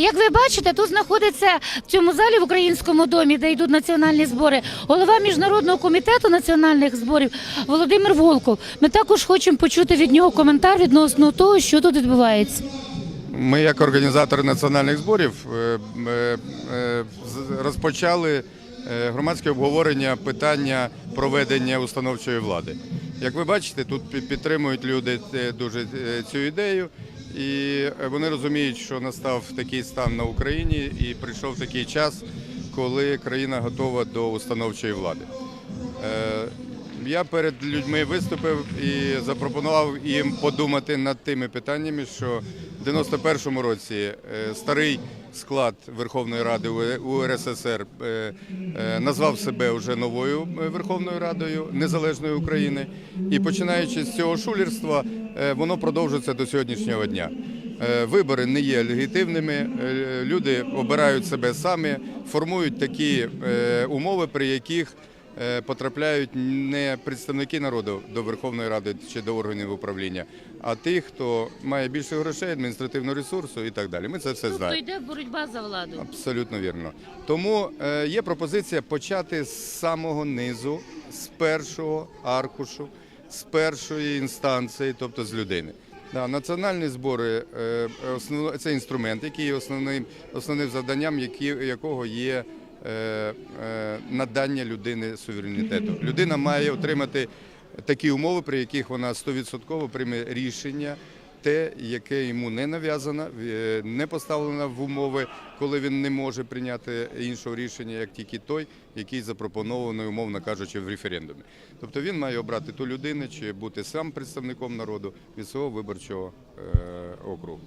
Як ви бачите, тут знаходиться в цьому залі в українському домі, де йдуть національні збори, голова міжнародного комітету національних зборів Володимир Волков. Ми також хочемо почути від нього коментар відносно того, що тут відбувається. Ми, як організатори національних зборів, е, е, е, розпочали громадське обговорення питання проведення установчої влади. Як ви бачите, тут підтримують люди дуже цю ідею, і вони розуміють, що настав такий стан на Україні, і прийшов такий час, коли країна готова до установчої влади. Е, Я перед людьми виступив і запропонував їм подумати над тими питаннями, що в 91-му році е, старий склад Верховної Ради УРСР е, назвав себе вже новою Верховною Радою Незалежної України. І починаючи з цього шулерства, воно продовжується до сьогоднішнього дня. Е, Вибори не є легітимними, е, люди обирають себе самі, формують такі е, умови, при яких е, потрапляють не представники народу до Верховної Ради чи до органів управління, а ті, хто має більше грошей, адміністративного ресурсу і так далі. Ми це все Тобто знаємо. йде боротьба за владу. Абсолютно вірно. Тому е, є пропозиція почати з самого низу, з першого аркушу, з першої інстанції, тобто з людини. Да, національні збори е, це інструмент, який є основним, основним завданням, які, якого є е, е, надання людини суверенітету. Людина має отримати такі умови, при яких вона 100% прийме рішення те, яке йому не нав'язано, е, не поставлено в умови, коли він не може прийняти іншого рішення, як тільки той, який запропонований, умовно кажучи, в референдумі. Тобто він має обрати ту людину чи бути сам представником народу від свого виборчого е, округу.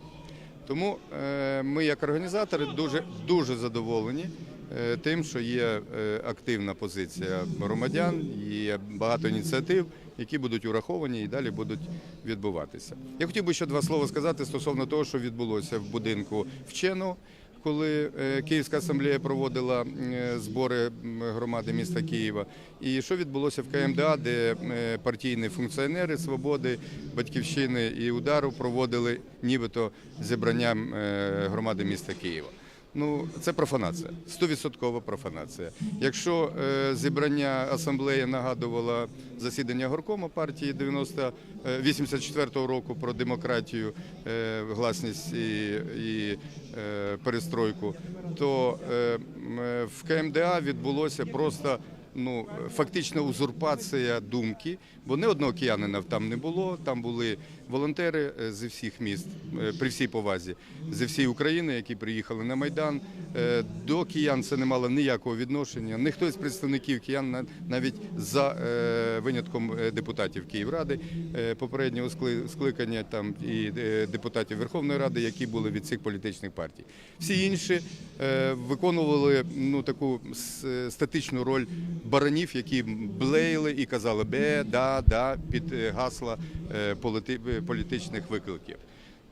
Тому е, ми, як організатори, дуже дуже задоволені тим, що є е, активна позиція громадян, є багато ініціатив, які будуть ураховані і далі будуть відбуватися. Я хотів би ще два слова сказати стосовно того, що відбулося в будинку вченого. Коли е, Київська асамблея проводила е, збори громади міста Києва, і що відбулося в КМДА, де е, партійні функціонери свободи, батьківщини і удару проводили нібито зібрання е, громади міста Києва. Ну, це профанація, стовідсоткова профанація. Якщо е, зібрання асамблеї нагадувало засідання горкома партії 90, е, 84-го року про демократію, е, гласність і, і е, перестройку, то е, е, в КМДА відбулося просто ну, фактично узурпація думки, бо не одного киянина там не було. Там були волонтери е, зі всіх міст, е, при всій повазі, зі всієї України, які приїхали на Майдан. Е, До киян це не мало ніякого відношення. Ніхто з представників киян, на- навіть за винятком депутатів Київради, попереднього скли- скликання там і депутатів Верховної Ради, які були від цих політичних партій. Всі інші виконували ну таку статичну роль баранів, які блеяли і казали бе, да, да під е, гасла е, е, політичних викликів.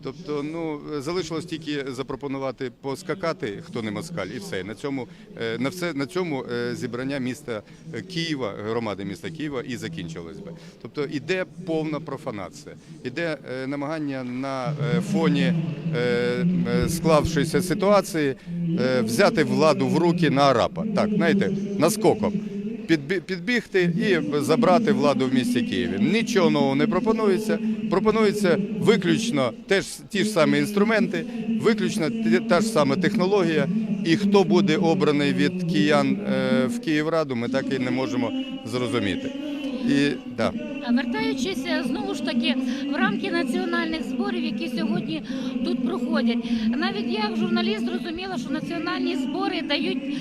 Тобто, ну залишилось тільки запропонувати поскакати, хто не москаль, і все. На цьому на все на цьому зібрання міста Києва, громади міста Києва, і закінчилось би. Тобто іде повна профанація, іде намагання на фоні склавшоїся ситуації взяти владу в руки на арапа. Так, знаєте, наскоком підбігти і забрати владу в місті Києві. Нічого нового не пропонується. Пропонується виключно теж ті ж самі інструменти, виключно та ж сама технологія. І хто буде обраний від киян е, в Київраду, ми так і не можемо зрозуміти. І да. Вертаючись е, знову ж таки в рамки національних зборів, які сьогодні тут проходять. Навіть я, як журналіст, зрозуміла, що національні збори дають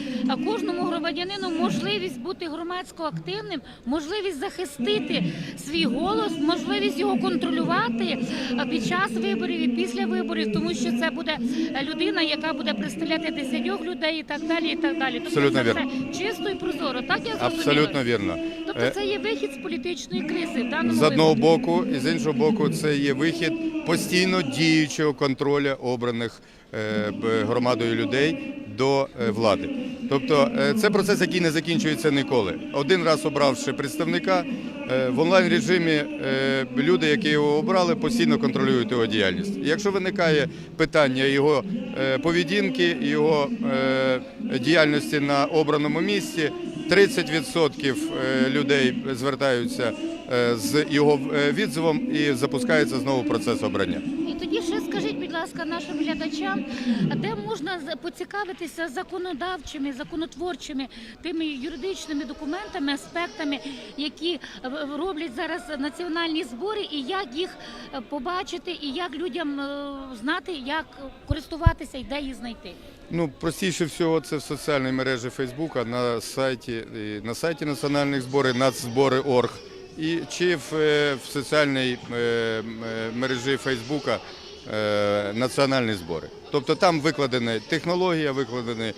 кожному громадянину можливість бути громадсько активним, можливість захистити свій голос, можливість його контролювати під час виборів і після виборів, тому що це буде е, людина, яка буде представляти десятьох людей і так далі. І так далі. Тобто Абсолютно це вірно. чисто і прозоро. Так я зрозуміла? Абсолютно вірно. Тобто Е, це є вихід з політичної кризи. Даному З одного випадку. боку, і з іншого боку, це є вихід постійно діючого контроля обраних е, громадою людей до е, влади. Тобто е, це процес, який не закінчується ніколи. Один раз обравши представника в онлайн режимі, е, люди, які його обрали, постійно контролюють його діяльність. Якщо виникає питання його е, поведінки, його е, діяльності на обраному місці, 30% е, людей звертаються е, з його е, відзивом і запускається знову процес обрання. І тоді ще скажіть, будь ласка, нашим глядачам, де можна поцікавитися законодавчими, законотворчими тими юридичними документами, аспектами, які е, роблять зараз національні збори, і як їх е, побачити, і як людям е, знати, як користуватися і де їх знайти. Ну, простіше всього це в соціальній мережі Фейсбука на сайті, на сайті національних зборів, нацзбори.орг, і чи в, е, в соціальній е, е, мережі Фейсбука національні збори. Тобто там викладена технологія, викладена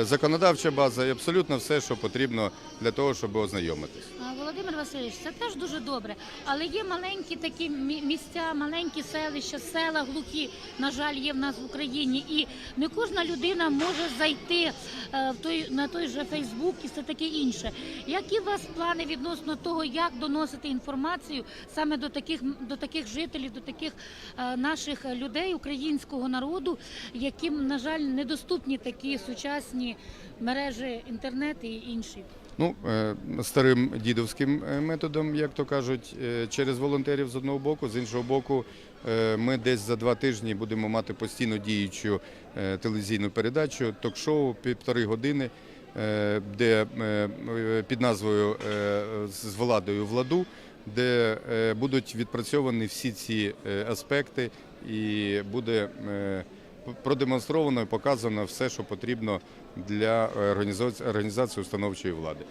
законодавча база і абсолютно все, що потрібно для того, щоб ознайомитись. Володимир Васильович, це теж дуже добре. Але є маленькі такі мі- місця, маленькі селища, села глухі, на жаль, є в нас в Україні. І не кожна людина може зайти е, в той на той же Фейсбук і все таке інше. Які у вас плани відносно того, як доносити інформацію саме до таких до таких жителів, до таких е, наших людей українського народу, яким, на жаль, недоступні такі сучасні мережі інтернет і інші? Ну, е, старим дідовським е, методом, як то кажуть, е, через волонтерів з одного боку, з іншого боку, ми десь за два тижні будемо мати постійно діючу телевізійну передачу, ток-шоу півтори години, де під назвою з владою владу, де будуть відпрацьовані всі ці аспекти, і буде продемонстровано і показано все, що потрібно для організації, установчої влади.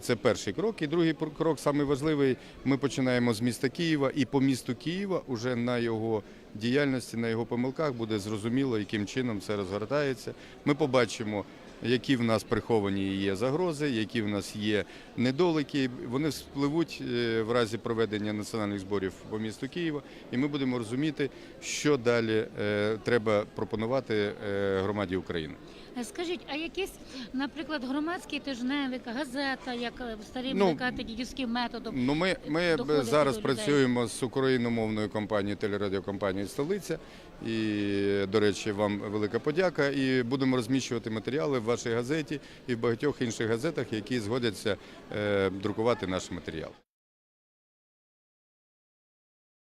Це перший крок. І другий крок, найважливіший, ми починаємо з міста Києва, і по місту Києва уже на його діяльності, на його помилках буде зрозуміло, яким чином це розгортається. Ми побачимо. Які в нас приховані є загрози, які в нас є недоліки, вони вспливуть е, в разі проведення національних зборів по місту Києва, і ми будемо розуміти, що далі е, треба пропонувати е, громаді України. Е, Скажіть, а якийсь, наприклад, громадський тижневик, газета, як е, старим Ну, ну, дідівським методом? Ну, ми, ми зараз працюємо з україномовною компанією телерадіокомпанією Столиця. І, до речі, вам велика подяка. І будемо розміщувати матеріали в вашій газеті і в багатьох інших газетах, які згодяться е, друкувати наш матеріал.